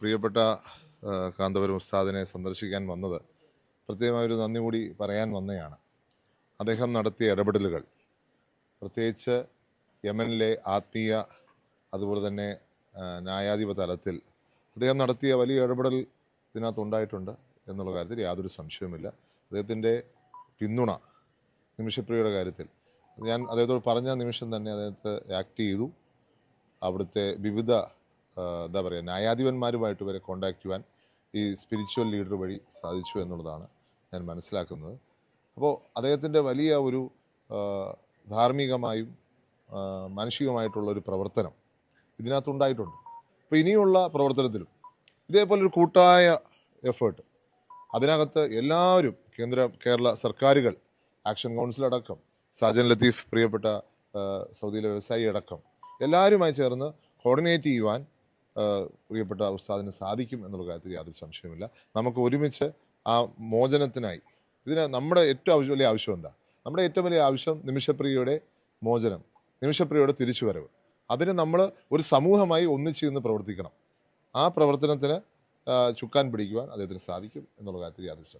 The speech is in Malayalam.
പ്രിയപ്പെട്ട കാന്തപുരം ഉസ്താദിനെ സന്ദർശിക്കാൻ വന്നത് പ്രത്യേകമായ ഒരു നന്ദി കൂടി പറയാൻ വന്നതാണ് അദ്ദേഹം നടത്തിയ ഇടപെടലുകൾ പ്രത്യേകിച്ച് യമനിലെ ആത്മീയ അതുപോലെ തന്നെ ന്യായാധിപ തലത്തിൽ അദ്ദേഹം നടത്തിയ വലിയ ഇടപെടൽ ഇതിനകത്ത് ഉണ്ടായിട്ടുണ്ട് എന്നുള്ള കാര്യത്തിൽ യാതൊരു സംശയവുമില്ല. അദ്ദേഹത്തിന്റെ പിന്തുണ നിമിഷപ്രിയയുടെ കാര്യത്തിൽ ഞാൻ അദ്ദേഹത്തോട് പറഞ്ഞ നിമിഷം തന്നെ അദ്ദേഹത്തെ ആക്ട് ചെയ്തു. അവിടുത്തെ വിവിധ എന്താ പറയുക ന്യായാധിപന്മാരുമായിട്ട് വരെ കോണ്ടാക്ട് ചെയ്യുവാൻ ഈ സ്പിരിച്വൽ ലീഡർ വഴി സാധിച്ചു എന്നുള്ളതാണ് ഞാൻ മനസ്സിലാക്കുന്നത്. അപ്പോൾ അദ്ദേഹത്തിന്റെ വലിയ ഒരു ധാർമ്മികമായും ആ, മാനുഷികമായിട്ടുള്ള ഒരു പ്രവർത്തനം ഇതിനകത്തുണ്ടായിട്ടുണ്ട് അപ്പോൾ ഇനിയുള്ള പ്രവർത്തനത്തിലും ഇതേപോലൊരു കൂട്ടായ എഫേർട്ട് അതിനകത്ത് എല്ലാവരും കേന്ദ്ര കേരള സർക്കാരുകൾ ആക്ഷൻ കൗൺസിൽ അടക്കം സാജൻ ലത്തീഫ് പ്രിയപ്പെട്ട സൗദിയിലെ വ്യവസായി അടക്കം എല്ലാവരുമായി ചേർന്ന് കോർഡിനേറ്റ് ചെയ്യുവാൻ പ്രിയപ്പെട്ട ഉസ്താദിന് സാധിക്കും എന്നുള്ള കാര്യത്തിൽ യാതൊരു സംശയവുമില്ല. നമുക്ക് ഒരുമിച്ച് ആ മോചനത്തിനായി ഇതിന് നമ്മുടെ ഏറ്റവും വലിയ ആവശ്യം എന്താ? നമ്മുടെ ഏറ്റവും വലിയ ആവശ്യം നിമിഷപ്രിയയുടെ മോചനം നിമിഷപ്രിയയുടെ തിരിച്ചുവരവ്. അതിന് നമ്മൾ ഒരു സമൂഹമായി ഒന്നിച്ചു നിന്ന് പ്രവർത്തിക്കണം. ആ പ്രവർത്തനത്തിന് ചുക്കാൻ പിടിക്കുവാൻ അദ്ദേഹത്തിന് സാധിക്കും എന്നുള്ള കാര്യത്തിൽ യാതൊരു